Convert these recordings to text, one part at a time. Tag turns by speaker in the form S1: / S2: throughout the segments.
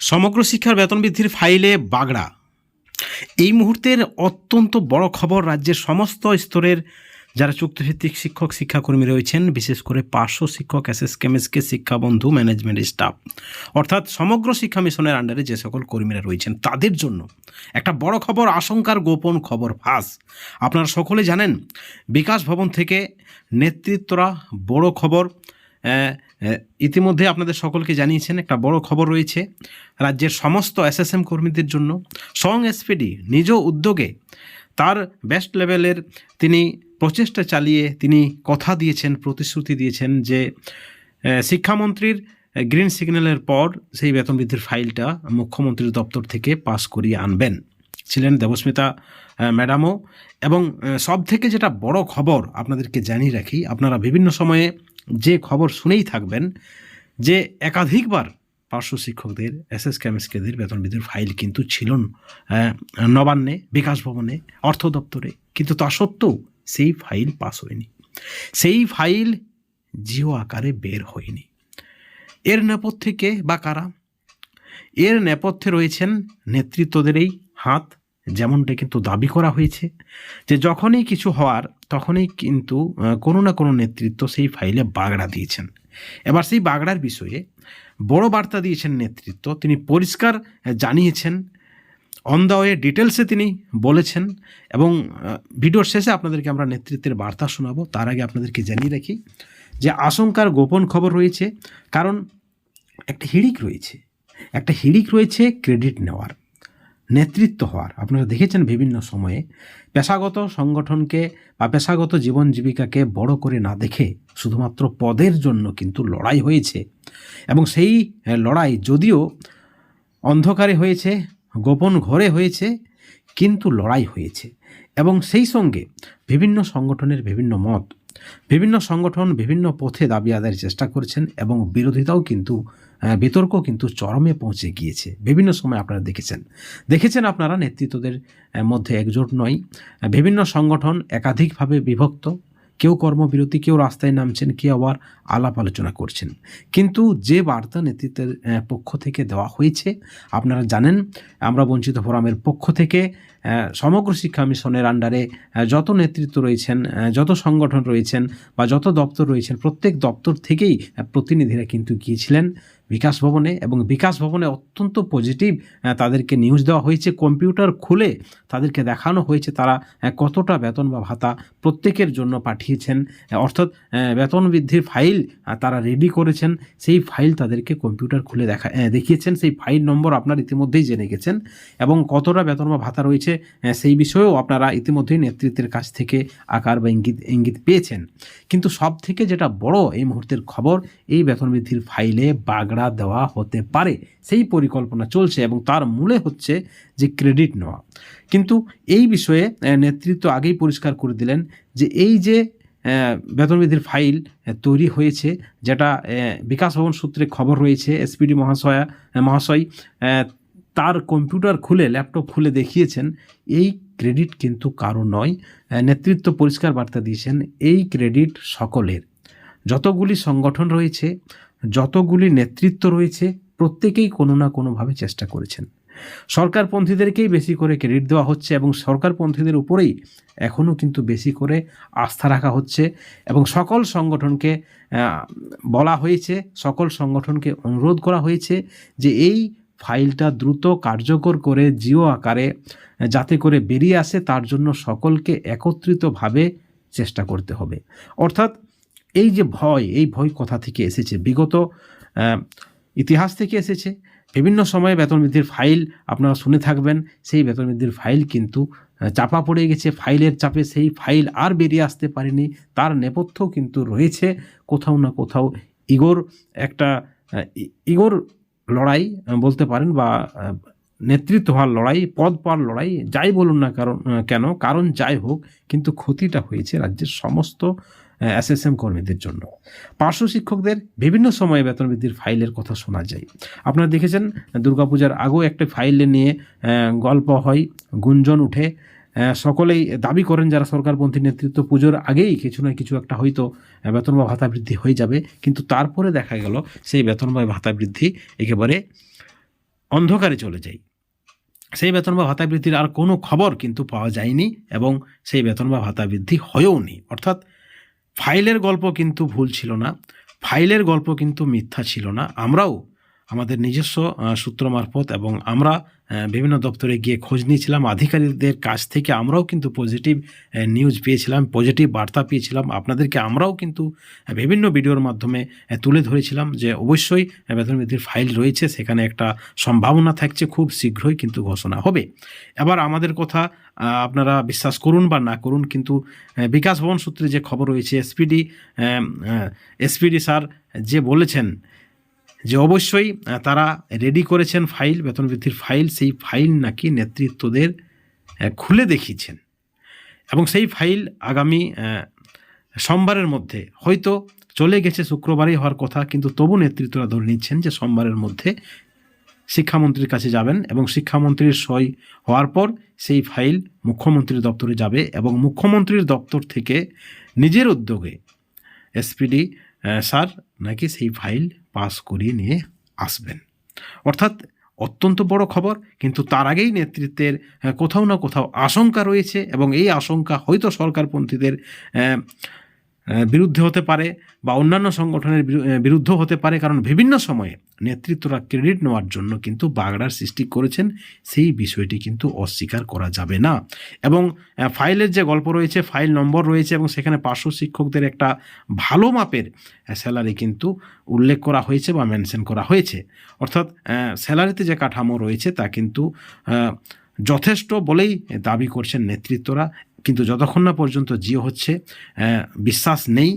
S1: সমগ্র শিক্ষার বেতন বৃদ্ধির ফাইলে বাগড়া। এই মুহূর্তের অত্যন্ত বড় খবর রাজ্যের সমস্ত স্তরের যারা চুক্তিভিত্তিক শিক্ষক, শিক্ষাকর্মী রয়েছেন, বিশেষ করে পার্শ্ব শিক্ষক, এসএস কেমএসকে শিক্ষাবন্ধু, ম্যানেজমেন্ট স্টাফ, অর্থাৎ সমগ্র শিক্ষা মিশনের আন্ডারে যে সকল কর্মীরা রয়েছেন, তাদের জন্য একটা বড় খবর, আশঙ্কার গোপন খবর ফাঁস। আপনারা সকলে জানেন, বিকাশ ভবন থেকে নেতৃত্বরা বড় খবর ইতিমধ্যে আপনাদের সকলকে জানিয়েছেন একটা বড় খবর রয়েছে। রাজ্যের সমস্ত এসএসএম কর্মীদের জন্য সং এসপিডি নিজ উদ্যোগে তার বেস্ট লেভেলের তিনি প্রচেষ্টা চালিয়ে তিনি কথা দিয়েছেন, প্রতিশ্রুতি দিয়েছেন যে শিক্ষামন্ত্রীর গ্রিন সিগন্যালের পর সেই বেতন বৃদ্ধির ফাইলটা মুখ্যমন্ত্রীর দপ্তর থেকে পাস করিয়ে আনবেন। ছিলেন দেবস্মিতা ম্যাডামও এবং সব থেকে যেটা বড় খবর আপনাদেরকে জানিয়ে রাখি, আপনারা বিভিন্ন সময়ে যে খবর শুনেই থাকবেন যে একাধিকবার পার্শ্ব শিক্ষকদের এস এস কেমিস্টদের বেতন বৃদ্ধির ফাইল কিন্তু ছিল নবান্নে, বিকাশ ভবনে, অর্থ দপ্তরে, কিন্তু তা সত্ত্বেও সেই ফাইল পাস হয়নি। সেই ফাইল জিও আকারে বের হয়নি। এর নেপথ্যে কে বা কারা? এর নেপথ্যে রয়েছেন নেতৃত্বদের এই হাত যেমনটা কিন্তু দাবি করা হয়েছে যে যখনই কিছু হওয়ার, তখনই কিন্তু কোনো না কোনো নেতৃত্ব সেই ফাইলে বাগড়া দিয়েছেন। এবার সেই বাগড়ার বিষয়ে বড় বার্তা দিয়েছেন নেতৃত্ব। তিনি পরিষ্কার জানিয়েছেন অন দ্য ওয়ে ডিটেলসে তিনি বলেছেন এবং ভিডিওর শেষে আপনাদেরকে আমরা নেতৃত্বের বার্তা শোনাবো। তার আগে আপনাদেরকে জানিয়ে রাখি যে আশঙ্কার গোপন খবর রয়েছে। কারণ একটা হিড়িক রয়েছে। একটা হিড়িক রয়েছে ক্রেডিট নেওয়ার। নেতৃত্ব হওয়ার। আপনারা দেখেছেন বিভিন্ন সময়ে পেশাগত সংগঠনকে বা পেশাগত জীবন জীবিকাকে বড় করে না দেখে শুধুমাত্র পদের জন্য কিন্তু লড়াই হয়েছে। এবং সেই লড়াই যদিও অন্ধকারে হয়েছে, গোপন ঘরে হয়েছে, কিন্তু লড়াই হয়েছে। এবং সেই সঙ্গে বিভিন্ন সংগঠনের বিভিন্ন মত, বিভিন্ন সংগঠন বিভিন্ন পথে দাবি আদায়ের চেষ্টা করছেন এবং বিরোধিতাও কিন্তু বিতর্ক কিন্তু চরমে পৌঁছে গিয়েছে। বিভিন্ন সময় আপনারা দেখেছেন। দেখেছেন আপনারা নেতৃত্বদের মধ্যে একজোট নয়। বিভিন্ন সংগঠন একাধিকভাবে বিভক্ত। কেউ কর্মবিরতি, কেউ রাস্তায় নামছেন কেউ আবার আলাপ আলোচনা করছেন। কিন্তু যে বার্তা নেতৃত্বের পক্ষ থেকে দেওয়া হয়েছে, আপনারা জানেন, আমরা বঞ্চিত ফোরামের পক্ষ থেকে সমগ্র শিক্ষা মিশনের আন্ডারে যত নেতৃত্ব রয়েছেন যত সংগঠন রয়েছেন বা যত দপ্তর রয়েছেন, প্রত্যেক দপ্তর থেকেই প্রতিনিধিরা কিন্তু গিয়েছিলেন। বিকাশ ভবনে এবং বিকাশ ভবনে অত্যন্ত পজিটিভ তাদেরকে নিউজ দেওয়া হয়েছে কম্পিউটার খুলে তাদেরকে দেখানো হয়েছে তারা কতটা বেতন বা ভাতা প্রত্যেকের জন্য পাঠিয়েছেন। অর্থাৎ বেতন বৃদ্ধির ফাইল তারা রেডি করেছেন। সেই ফাইল তাদেরকে কম্পিউটার খুলে দেখা দেখিয়েছেন। সেই ফাইল নম্বর আপনারা ইতিমধ্যেই জেনে গেছেন এবং কতটা বেতন বা ভাতা রয়েছে সেই বিষয়েও আপনারা ইতিমধ্যেই নেতৃত্বের কাছ থেকে আকার বা ইঙ্গিত ইঙ্গিত পেয়েছেন। কিন্তু সব থেকে যেটা বড় এই মুহূর্তের খবর, এই বেতন বৃদ্ধির ফাইলে বাগড়া দেওয়া হতে পারে। সেই পরিকল্পনা চলছে এবং তার মূলে হচ্ছে যে ক্রেডিট নেওয়া। কিন্তু এই বিষয়ে নেতৃত্ব আগেই পরিষ্কার করে দিলেন যে এই যে আহ, বেতন বৃদ্ধির ফাইল তৈরি হয়েছে যেটা বিকাশ ভবন সূত্রে খবর রয়েছে এসপিডি মহাশয়া মহাশয় তার কম্পিউটার খুলে ল্যাপটপ খুলে দেখিয়েছেন এই ক্রেডিট কিন্তু কারও নয়। নেতৃত্ব পরিষ্কার বার্তা দিয়েছেন এই ক্রেডিট সকলের। যতগুলি সংগঠন রয়েছে যতগুলি নেতৃত্ব রয়েছে, প্রত্যেকেই কোনো না কোনোভাবে চেষ্টা করেছেন। সরকারপন্থীদেরকেই বেশি করে ক্রেডিট দেওয়া হচ্ছে এবং সরকারপন্থীদের উপরেই এখনও কিন্তু বেশি করে আস্থা রাখা হচ্ছে এবং সকল সংগঠনকে বলা হয়েছে, সকল সংগঠনকে অনুরোধ করা হয়েছে যে এই ফাইলটা দ্রুত কার্যকর করে জিও আকারে, যাতে করে বেরিয়ে আসে, তার জন্য সকলকে একত্রিতভাবে চেষ্টা করতে হবে। অর্থাৎ এই যে ভয়, এই ভয় কথা থেকে এসেছে? বিগত ইতিহাস থেকে এসেছে। বিভিন্ন সময়ে বেতন বৃদ্ধির ফাইল আপনারা শুনে থাকবেন। সেই বেতন বৃদ্ধির ফাইল কিন্তু চাপা পড়ে গেছে। ফাইলের চাপে সেই ফাইল আর বেরিয়ে আসতে পারেনি। তার নেপথ্যও কিন্তু রয়েছে কোথাও না কোথাও। ইগোর একটা ইগোর লড়াই বলতে পারেন বা নেতৃত্ব হওয়ার লড়াই পদ পাওয়ার লড়াই, যাই বলুন না কারণ কেন? কারণ যাই হোক, কিন্তু ক্ষতিটা হয়েছে রাজ্যের সমস্ত এসএসএম কর্মীদের জন্য। পার্শ্ব শিক্ষকদের বিভিন্ন সময়ে বেতন বৃদ্ধির ফাইলের কথা শোনা যায়। আপনারা দেখেছেন, দুর্গাপূজার আগেও একটা ফাইল নিয়ে গল্প হয়, গুঞ্জন উঠে। সকলেই দাবি করেন যারা সরকারপন্থী নেতৃত্ব পুজোর আগেই কিছু না কিছু একটা হয়তো বেতন বা ভাতা বৃদ্ধি হয়ে যাবে। কিন্তু তারপরে দেখা গেল, সেই বেতন বা ভাতা বৃদ্ধি একেবারে অন্ধকারে চলে যায়। সেই বেতন বা ভাতা বৃদ্ধির আর কোনো খবর কিন্তু পাওয়া যায়নি এবং সেই বেতন বা ভাতা বৃদ্ধি হয়েও নি অর্থাৎ ফাইলের গল্প কিন্তু ভুল ছিল না ফাইলের গল্প কিন্তু মিথ্যা ছিল না। আমরাও আমাদের নিজস্ব সূত্র মারফত এবং আমরা বিভিন্ন দপ্তরে গিয়ে খোঁজ নিয়েছিলাম। আধিকারিকদের কাছ থেকে আমরাও কিন্তু পজিটিভ নিউজ পেয়েছিলাম পজিটিভ বার্তা পেয়েছিলাম। আপনাদেরকে আমরাও কিন্তু বিভিন্ন ভিডিওর মাধ্যমে তুলে ধরেছিলাম যে অবশ্যই বেতন বৃদ্ধির ফাইল রয়েছে। সেখানে একটা সম্ভাবনা থাকছে, খুব শীঘ্রই কিন্তু ঘোষণা হবে। এবার আমাদের কথা আপনারা বিশ্বাস করুন বা না করুন, কিন্তু বিকাশ ভবন সূত্রে যে খবর রয়েছে এসপিডি এসপিডি স্যার যে বলেছেন যে অবশ্যই তারা রেডি করেছেন ফাইল বেতন বৃদ্ধির ফাইল সেই ফাইল নাকি নেতৃত্বদের খুলে দেখিয়েছেন। এবং সেই ফাইল আগামী সোমবারের মধ্যে, হয়তো চলে গেছে শুক্রবারই হওয়ার কথা, কিন্তু তবু নেতৃত্বরা ধরে নিচ্ছেন যে সোমবারের মধ্যে শিক্ষামন্ত্রীর কাছে যাবেন এবং শিক্ষামন্ত্রীর সই হওয়ার পর সেই ফাইল মুখ্যমন্ত্রীর দপ্তরে যাবে এবং মুখ্যমন্ত্রীর দপ্তর থেকে নিজের উদ্যোগে এসপিডি স্যার, নাকি সেই ফাইল পাস করিয়ে নিয়ে আসবেন? অর্থাৎ অত্যন্ত বড় খবর, কিন্তু তার আগেই নেতৃত্বের কোথাও না কোথাও আশঙ্কা রয়েছে এবং এই আশঙ্কা হয়তো সরকারপন্থীদের বিরুদ্ধে হতে পারে বা অন্যান্য সংগঠনের বিরু- আহ, বিরুদ্ধেও হতে পারে কারণ বিভিন্ন সময়ে নেতৃত্বরা ক্রেডিট নেওয়ার জন্য কিন্তু বাগড়ার সৃষ্টি করেছেন সেই বিষয়টি কিন্তু অস্বীকার করা যাবে না। এবং ফাইলের যে গল্প রয়েছে ফাইল নম্বর রয়েছে এবং সেখানে পার্শ্ব শিক্ষকদের একটা ভালো মাপের স্যালারি কিন্তু উল্লেখ করা হয়েছে বা মেনশন করা হয়েছে। অর্থাৎ স্যালারিতে যে কাঠামো রয়েছে তা কিন্তু যথেষ্ট বলেই দাবি করছেন নেতৃত্বরা কিন্তু যতক্ষণ না পর্যন্ত জিও হচ্ছে বিশ্বাস নেই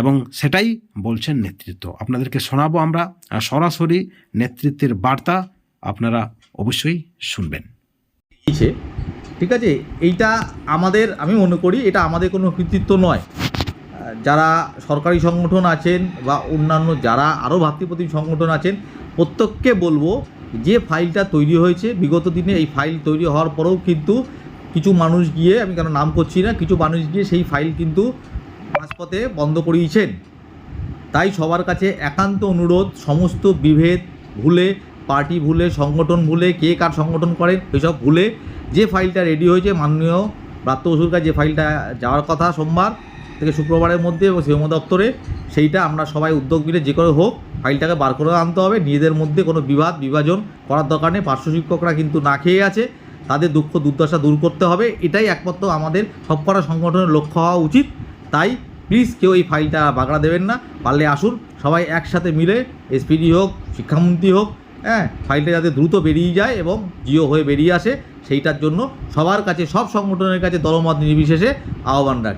S1: এবং সেটাই বলছেন নেতৃত্ব। আপনাদেরকে শোনাবো আমরা সরাসরি নেতৃত্বের বার্তা আপনারা অবশ্যই শুনবেন।
S2: ঠিক আছে, এইটা আমাদের, আমি মনে করি এটা আমাদের কোনো কৃতিত্ব নয়। যারা সরকারি সংগঠন আছেন বা অন্যান্য যারা আরও ভাতৃপ্রতিম সংগঠন আছেন, প্রত্যেককে বলব যে ফাইলটা তৈরি হয়েছে। বিগত দিনে এই ফাইল তৈরি হওয়ার পরেও কিন্তু কিছু মানুষ গিয়ে, আমি কেন নাম করছি না, কিছু মানুষ গিয়ে সেই ফাইল কিন্তু মাঝপথে বন্ধ করিয়েছেন। তাই সবার কাছে একান্ত অনুরোধ, সমস্ত বিভেদ ভুলে, পার্টি ভুলে, সংগঠন ভুলে, কে কার সংগঠন করেন, এসব ভুলে যে ফাইলটা রেডি হয়েছে, মাননীয় প্রাপ্ত বসুর কাছে যে ফাইলটা যাওয়ার কথা সোমবার থেকে শুক্রবারের মধ্যে এবং শ্রম দপ্তরে, সেইটা আমরা সবাই উদ্যোগ মিলে যে করে হোক, ফাইলটাকে বার করে আনতে হবে। নিজেদের মধ্যে কোনো বিবাদ, বিভাজন করার দরকার নেই। পার্শ্ব শিক্ষকরা কিন্তু না খেয়ে আছে। তাদের দুঃখ দুর্দশা দূর করতে হবে। এটাই একমাত্র আমাদের সবকটা সংগঠনের লক্ষ্য হওয়া উচিত। তাই প্লিজ কেউ এই ফাইলটা বাগড়া দেবেন না। পারলে আসুন, সবাই একসাথে মিলে এসপিডি হোক, শিক্ষামন্ত্রী হোক হ্যাঁ ফাইলটা যাতে দ্রুত বেরিয়ে যায় এবং জিও হয়ে বেরিয়ে আসে, সেইটার জন্য সবার কাছে, সব সংগঠনের কাছে দলমত নির্বিশেষে আহ্বান রাখি।